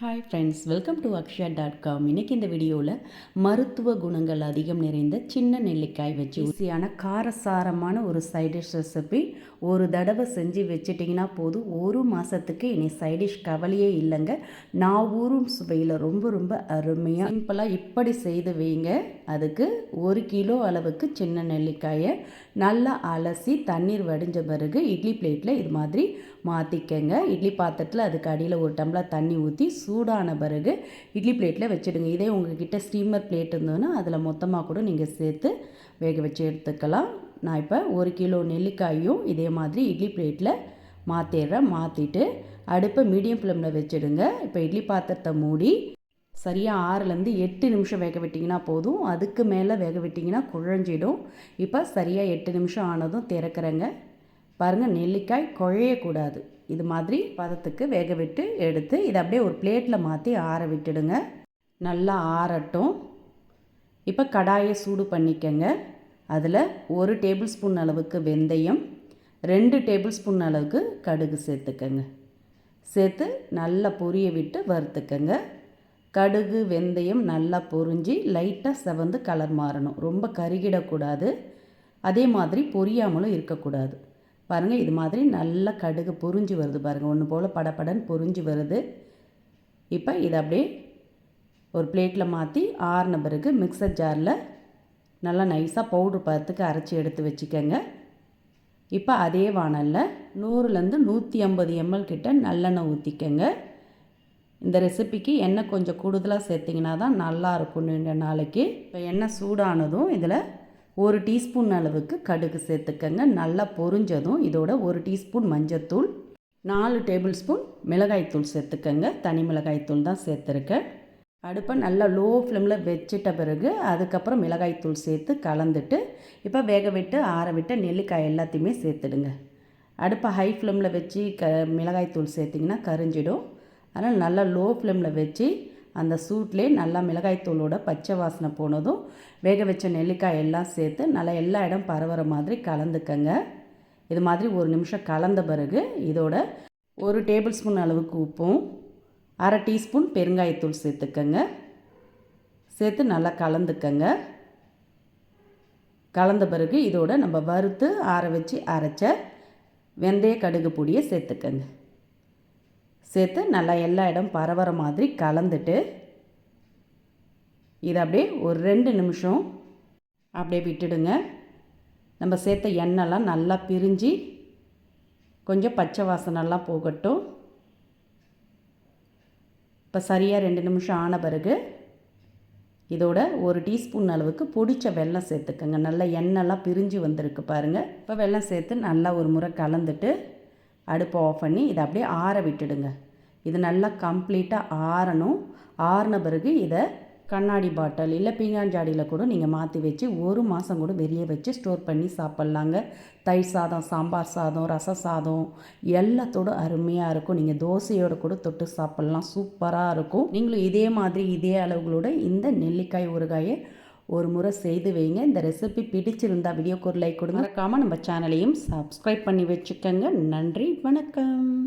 Hi friends welcome to Akshaya dot com இன்றைக்கி இந்த வீடியோவில் மருத்துவ குணங்கள் அதிகம் நிறைந்த சின்ன நெல்லிக்காய் வச்சு ஈஸியான காரசாரமான ஒரு சைடிஷ் ரெசிபி ஒரு தடவை செஞ்சு வச்சிட்டிங்கன்னா போதும். ஒரு மாதத்துக்கு இனி சைடிஷ் கவலையே இல்லைங்க. நான் ஊரும் சுவையில் ரொம்ப ரொம்ப அருமையாக சிம்பிளாக இப்படி செய்து வைங்க. அதுக்கு ஒரு கிலோ அளவுக்கு சின்ன நெல்லிக்காயை நல்லா அலசி தண்ணீர் வடிஞ்ச பிறகு இட்லி பிளேட்டில் இது மாதிரி மாற்றிக்கங்க இட்லி பாத்திரத்தில் அதுக்கு அடியில் ஒரு டம்ளர் தண்ணி ஊற்றி சூடான பிறகு இட்லி பிளேட்டில் வச்சுடுங்க. இதே உங்ககிட்ட ஸ்டீமர் பிளேட் இருந்ததுன்னா அதில் மொத்தமாக கூட நீங்கள் சேர்த்து வேக வச்சு எடுத்துக்கலாம். நான் இப்போ ஒரு கிலோ நெல்லிக்காயும் இதே மாதிரி இட்லி பிளேட்டில் மாற்றிடுறேன் மாற்றிட்டு அடுப்பை மீடியம் ஃப்ளேமில் வச்சுடுங்க. இப்போ இட்லி பாத்திரத்தை மூடி சரியாக ஆறுலேருந்து எட்டு நிமிஷம் வேக விட்டிங்கன்னா போதும். அதுக்கு மேலே வேக விட்டிங்கன்னா குழஞ்சிடும். இப்போ சரியாக எட்டு நிமிஷம் ஆனதும் திறக்கிறேங்க. பாருங்கள் நெல்லிக்காய் குழையக்கூடாது. இது மாதிரி பதத்துக்கு வேக விட்டு எடுத்து இதை அப்படியே ஒரு பிளேட்டில் மாற்றி ஆற விட்டுடுங்க. நல்லா ஆறட்டும். இப்போ கடாயை சூடு பண்ணிக்கங்க. அதில் ஒரு டேபிள் ஸ்பூன் அளவுக்கு வெந்தயம் ரெண்டு டேபிள் ஸ்பூன் அளவுக்கு கடுகு சேர்த்துக்கங்க. சேர்த்து நல்லா பொரிய விட்டு வறுத்துக்கங்க. கடுகு வெந்தயம் நல்லா பொரிஞ்சு லைட்டாக செவந்து கலர் மாறணும். ரொம்ப கருகிடக்கூடாது. அதே மாதிரி பொரியாமலும் இருக்கக்கூடாது. பாருங்கள் இது மாதிரி நல்லா கடுகு பொறிஞ்சு வருது பாருங்கள் ஒன்று போல் படப்படன்னு பொறிஞ்சு வருது. இப்போ இதை அப்படியே ஒரு பிளேட்டில் மாற்றி ஆறு பிறகு மிக்சர் ஜாரில் நல்லா நைஸாக பவுட்ரு பார்த்துக்கு அரைச்சி எடுத்து வச்சுக்கோங்க. இப்போ அதே வானலில் நூறுலேருந்து நூற்றி ஐம்பது எம்எல் கிட்ட நல்லெண்ணெய் ஊற்றிக்கங்க இந்த ரெசிபிக்கு எண்ணெய் கொஞ்சம் கூடுதலாக சேர்த்திங்கன்னா தான் நல்லாயிருக்கும் நீண்ட நாளைக்கு. இப்போ எண்ணெய் சூடானதும் இதில் ஒரு டீஸ்பூன் அளவுக்கு கடுகு சேர்த்துக்கங்க. நல்லா பொரிஞ்சதும் இதோட ஒரு டீஸ்பூன் மஞ்சத்தூள் நாலு டேபிள் ஸ்பூன் மிளகாய்த்தூள் சேர்த்துக்கங்க. தனி மிளகாய்த்தூள் தான் சேர்த்துருக்கேன். அடுப்பை நல்லா லோ ஃப்ளேமில் வச்சிட்ட பிறகு அதுக்கப்புறம் மிளகாய்த்தூள் சேர்த்து கலந்துட்டு இப்போ வேக விட்டு ஆற விட்டு நெல்லிக்காய் எல்லாத்தையுமே சேர்த்துடுங்க. அடுப்பை ஹை ஃப்ளேமில் வச்சு க மிளகாய்த்தூள் சேர்த்திங்கன்னா கரிஞ்சிடும். அதனால் நல்லா லோ ஃப்ளேமில் வச்சு அந்த சூட்லேயே நல்லா மிளகாய்த்தூளோட பச்சை வாசனை போனதும் வேக வச்ச நெல்லிக்காய் எல்லாம் சேர்த்து நல்லா எல்லா இடம் பரவுற மாதிரி கலந்துக்கங்க. இது மாதிரி ஒரு நிமிஷம் கலந்த பிறகு இதோட ஒரு டேபிள் ஸ்பூன் அளவுக்கு உப்பும் அரை டீஸ்பூன் பெருங்காயத்தூள் சேர்த்துக்கங்க. சேர்த்து நல்லா கலந்துக்கங்க. கலந்த பிறகு இதோட நம்ம வறுத்து ஆற வச்சு அரைச்ச வெந்தய கடுகு பொடியை சேர்த்துக்கங்க. சேர்த்து நல்லா எல்லா இடம் பரவற மாதிரி கலந்துட்டு இதை அப்படியே ஒரு ரெண்டு நிமிஷம் அப்படியே விட்டுடுங்க. நம்ம சேர்த்த எண்ணெய்லாம் நல்லா பிரிஞ்சு கொஞ்சம் பச்சை வாசனெல்லாம் போகட்டும். இப்போ சரியாக ரெண்டு நிமிஷம் ஆன பிறகு இதோட ஒரு டீஸ்பூன் அளவுக்கு பொடிச்ச வெள்ளம் சேர்த்துக்கோங்க. நல்லா எண்ணெய்லாம் பிரிஞ்சு வந்திருக்கு பாருங்கள் இப்போ வெல்லம் சேர்த்து நல்லா ஒரு முறை கலந்துட்டு அடுப்பை ஆஃப் பண்ணி இதை அப்படியே ஆற விட்டுடுங்க. இது நல்லா கம்ப்ளீட்டாக ஆறணும். ஆறின பிறகு இதை கண்ணாடி பாட்டில் இல்லை பீங்கான் ஜாடியில் கூட நீங்கள் மாற்றி வச்சு ஒரு மாதம் கூட வெளியே வச்சு ஸ்டோர் பண்ணி சாப்பிட்லாங்க. தயிர் சாதம் சாம்பார் சாதம் ரச சாதம் எல்லாத்தோட அருமையாக இருக்கும். நீங்கள் தோசையோடு கூட தொட்டு சாப்பிட்லாம். சூப்பராக இருக்கும். நீங்களும் இதே மாதிரி இதே அளவுகளோட இந்த நெல்லிக்காய் ஊறுகாயை ஒரு முறை செய்து வைங்க. இந்த ரெசிபி பிடிச்சிருந்தா வீடியோக்கு ஒரு லைக் கொடுங்க. மறக்காமல் நம்ம சேனலையும் சப்ஸ்கிரைப் பண்ணி வச்சுக்கோங்க. நன்றி வணக்கம்.